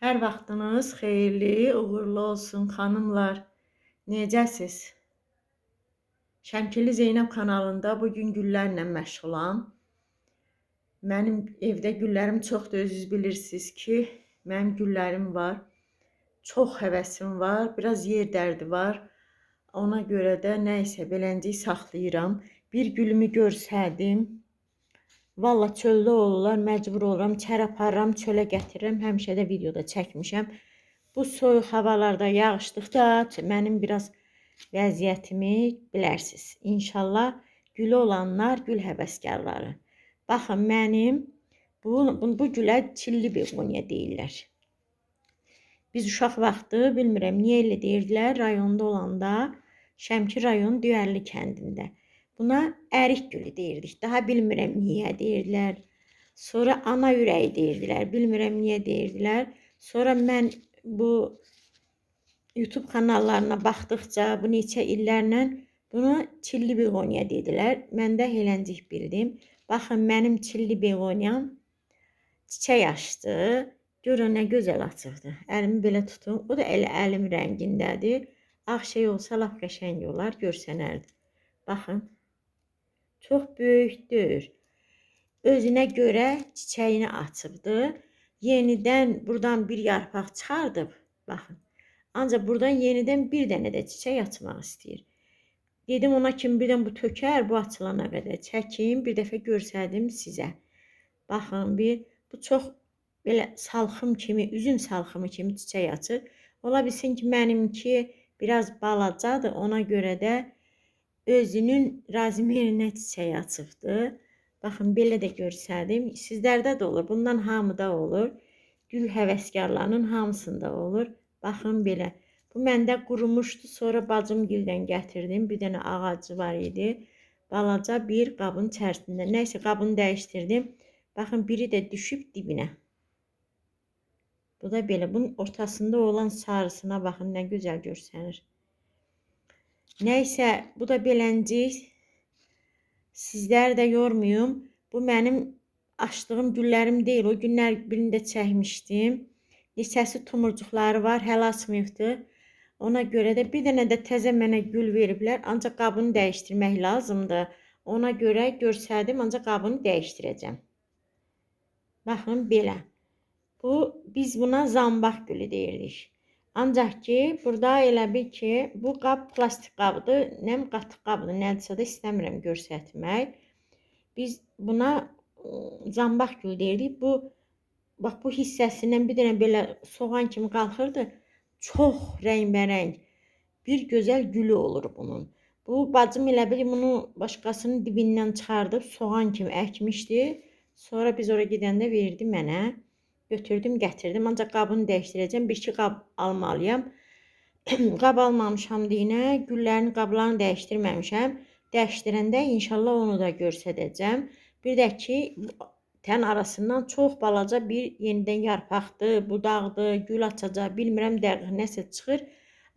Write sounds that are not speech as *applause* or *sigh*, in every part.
Hər vaxtınız xeyirli, uğurlu olsun xanımlar. Necəsiz? Şəmkirli Zeynəb kanalında bu gün güllərlə məşğulam. Mənim evdə güllərim çoxdur, özünüz bilirsiniz ki, mənim güllərim var. Çox həvəsim var, biraz yer dərdi var. Ona görə də nə isə beləncik saxlayıram. Bir gülümü görsədim, Valla çöldə olurlar, məcbur oluram, çər aparıram, çölə gətirirəm. Həmişə də videoda çəkmişəm. Bu soyuq havalarda yağışdıqda mənim biraz vəziyyətimi bilərsiniz. İnşallah gülü olanlar gül həvəskarları. Baxın mənim bu, bu, bu gülə çilli begonya deyirlər. Biz uşaq vaxtı bilmirəm niyə elə deyirdilər rayonda olanda Şəmkir rayon Düyərli kəndində. Buna ərik gülü deyirdik. Daha bilmirəm niyə deyirdilər. Sonra ana ürəyi deyirdilər. Bilmirəm niyə deyirdilər. Sonra mən bu YouTube kanallarına baxdıqca bu neçə illərlə bunu çilli begonya dedilər. Mən də eləncik bildim. Baxın mənim çilli begonyam çiçək açdı. Görün nə gözəl açıqdır. Əlimi belə tutun. O da elə əlim rəngindədir. Ağ şey olsa lap qəşəng olar, görsənərdi. Baxın. Çox böyükdür. Özünə görə çiçəyini açıbdı. Yenidən buradan bir yarpaq çıxardıb. Baxın. Ancaq buradan yenidən bir dənə də çiçək açmaq istəyir. Dedim ona kim birdən bu tökər, bu açılana qədər çəkim, bir dəfə görsədim sizə. Baxın bir bu çox belə salxım kimi, üzüm salxımı kimi çiçək açır. Ola bilsin ki, mənimki biraz balacadır, ona görə də özünün razmerinə çiçək açıbdı. Baxın, belə də görsədim. Sizlərdə də olur, bundan hamıda olur. Gül həvəskarlarının hamısında olur. Baxın belə. Bu məndə qurumuşdu, sonra bacım gildən gətirdim. Bir dənə ağacı var idi. Balaca bir qabın içərisində. Nəysə qabını dəyişdirdim. Baxın, biri də düşüb dibinə. Bu da belə. Bunun ortasında olan sarısına baxın, nə gözəl görsənir. Nəysə, bu da beləncik. Sizləri də yormayım. Bu mənim açdığım güllərim deyil. O günlər birində çəkmişdim. Neçəsi tumurcuqları var, hələ açmayıbdı. Ona görə də bir dənə də təzə mənə gül veriblər. Ancaq qabını dəyişdirmək lazımdır. Ona görə görsədim, ancaq qabını dəyişdirəcəm. Baxın belə. Bu biz buna zambaq gülü deyirdik. Ancaq ki, burada elə bil ki, bu qab plastik qabdır, nəm qatıq qabdır, nədirsə də istəmirəm göstərmək. Biz buna zambaq gül deyirik. Bu bax bu hissəsindən bir dənə belə soğan kimi qalxırdı. Çox rəngbərəng bir gözəl gülü olur bunun. Bu bacım elə bil bunu başqasının dibindən çıxardıb soğan kimi əkmişdi. Sonra biz ora gedəndə verdi mənə. Götürdüm, gətirdim. Ancaq qabını dəyişdirəcəm. Bir iki qab almalıyam. *clears throat* qab almamışam deyinə, güllərin qablarını dəyişdirməmişəm. Dəyişdirəndə inşallah onu da göstərəcəm. Bir də ki, tən arasından çox balaca bir yenidən yarpaqdır, budaqdır, gül açacaq. Bilmirəm dəqiq nəsə çıxır.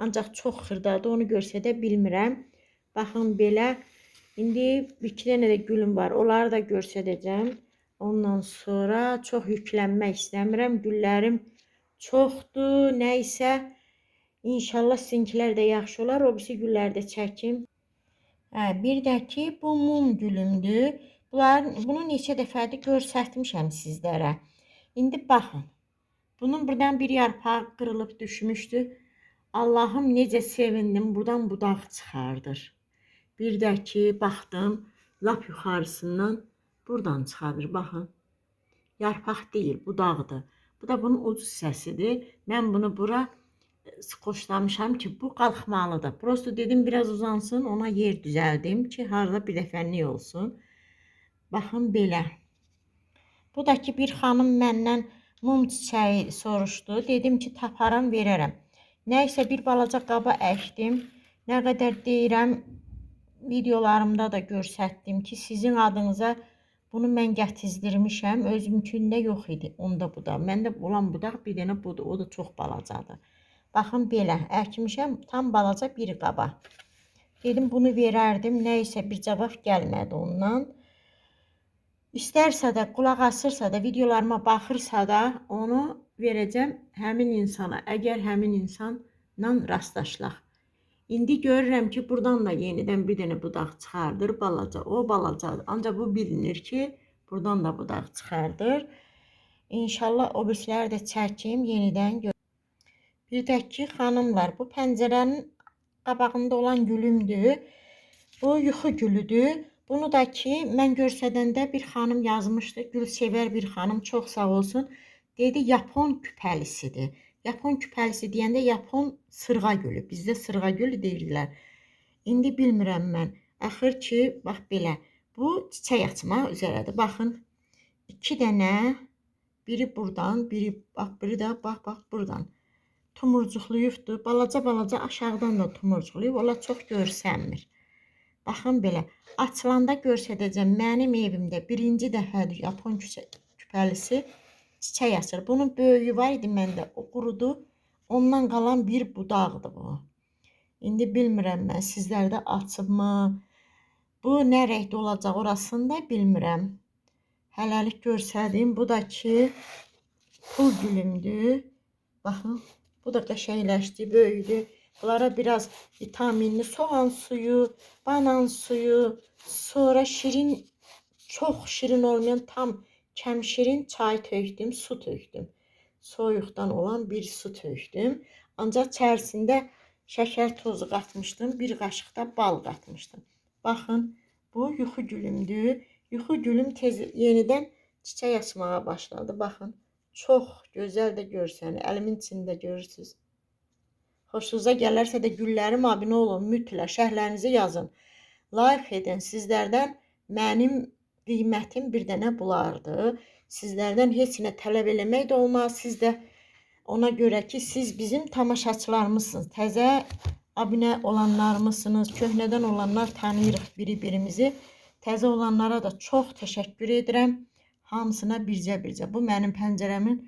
Ancaq çox xırdadır, onu göstərə bilmirəm. Baxın belə. İndi bir iki dənə də gülüm var. Onları da göstərəcəm. Ondan sonra çox yüklənmək istəmirəm. Güllərim çoxdur. Nəysə inşallah sizinkilər də yaxşı olar. O birisi gülləri də çəkim. Hə, bir də ki, bu mum gülümdür. Bunların bunu neçə dəfədir göstərmişəm sizlərə. İndi baxın. Bunun buradan bir yarpağı qırılıb düşmüşdü. Allahım necə sevindim. Buradan budaq çıxardır. Bir də ki, baxdım lap yuxarısından Buradan çıxarır, baxın. Yarpaq deyil, budaqdır. Bu da bunun ucuz səsidir. Mən bunu bura qoşlamışam ki, bu qalxmalıdır. Prosto dedim biraz uzansın, ona yer düzəldim ki, harda bir dəfənlik olsun. Baxın belə. Bu da ki, bir xanım məndən mum çiçəyi soruşdu. Dedim ki, taparam, verərəm. Nəysə bir balaca qaba əkdim. Nə qədər deyirəm, videolarımda da göstərdim ki, sizin adınıza bunu mən gətizdirmişəm. Özümkündə yox idi. Onda bu da. Məndə olan budaq bir dənə budur. O da çox balacadır. Baxın belə əkmişəm tam balaca bir qaba. Dedim bunu verərdim. Nə isə bir cavab gəlmədi ondan. İstərsə də, qulaq asırsa da, videolarıma baxırsa da, onu verəcəm həmin insana. Əgər həmin insanla rastlaşlaq. İndi görürəm ki, buradan da yenidən bir dənə budaq çıxardır, balaca. O balacadır. Ancaq bu bilinir ki, buradan da budaq çıxardır. İnşallah o birisləri də çəkim, gör. Bir də ki, xanımlar, bu pəncərənin qabağında olan gülümdür. Bu yuxu gülüdür. Bunu da ki, mən görsədəndə bir xanım yazmışdı. Gül sevər bir xanım, çox sağ olsun. Dedi, Yapon küpəlisidir. Yapon küpəlisi deyəndə Yapon sırğa gülü. Bizdə sırğa gülü deyirlər. İndi bilmirəm mən. Axır ki, bax belə. Bu çiçək açmaq üzrədir. Baxın. 2 dənə biri burdan, biri bax biri də bax bax burdan. Tumurcuqluyubdur. Balaca-balaca aşağıdan da tumurcuqluyub. Ola çox görsənmir. Baxın belə. Açılanda göstərəcəm. Mənim evimdə birinci dəfədir Yapon küpəlisi çiçək açır. Bunun böyüyü var idi məndə. O qurudu. Ondan qalan bir budaqdır bu. İndi bilmirəm mən sizlərdə açıbmı? Bu nə rəngdə olacaq orasını da bilmirəm. Hələlik göstərdim. Bu da ki pul gülümdür. Baxın, bu da qəşəngləşdi, böyüdü. Bunlara biraz vitaminli soğan suyu, banan suyu, sonra şirin, çox şirin olmayan tam kəm şirin çay tökdüm, su tökdüm. Soyuqdan olan bir su tökdüm. Ancaq içərisində şəkər tozu qatmışdım, bir qaşıq da bal qatmışdım. Baxın, bu yuxu gülümdür. Yuxu gülüm tez yenidən çiçək açmağa başladı. Baxın, çox gözəl də görsənir. Əlimin içində görürsüz. Xoşunuza gələrsə də güllərim abunə olun, mütləq şərhlərinizi yazın. Like edin. Sizlərdən mənim qiymətim bir dənə bulardı. Sizlərdən heç nə tələb eləmək də olmaz. Siz də ona görə ki, siz bizim tamaşaçılarımızsınız. Təzə abunə olanlarımızsınız. Köhnədən olanlar tanıyırıq biri-birimizi. Təzə olanlara da çox təşəkkür edirəm. Hamısına bircə-bircə. Bu mənim pəncərəmin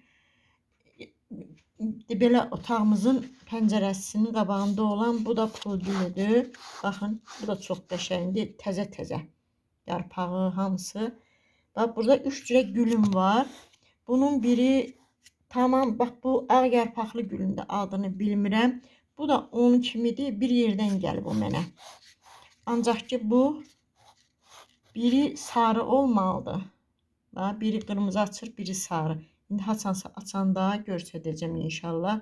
belə otağımızın pəncərəsinin qabağında olan bu da pul gülüdür. Baxın, bu da çox qəşəngdir, təzə-təzə. Yarpağı hamısı. Bax burada 3 cürə gülüm var. Bunun biri tamam bax bu ağ yarpaqlı gülün də adını bilmirəm. Bu da onun kimidir. Bir yerdən gəlib o mənə. Ancaq ki bu biri sarı olmalıdır. Bax biri qırmızı açır, biri sarı. İndi haçansa açanda göstərəcəm inşallah.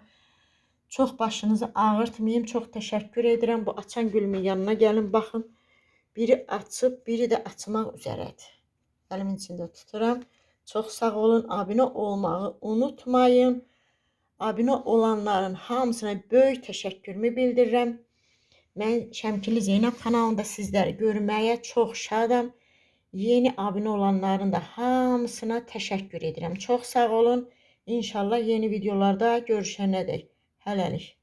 Çox başınızı ağırtmayım. Çox təşəkkür edirəm. Bu açan gülümün yanına gəlin baxın. Biri açıb, biri də açmaq üzrədir. Əlimin içində tuturam. Çox sağ olun. Abunə olmağı unutmayın. Abunə olanların hamısına böyük təşəkkürümü bildirirəm. Mən Şəmkili Zeynəb kanalında sizləri görməyə çox şadam. Yeni abunə olanların da hamısına təşəkkür edirəm. Çox sağ olun. İnşallah yeni videolarda görüşənədək. Hələlik.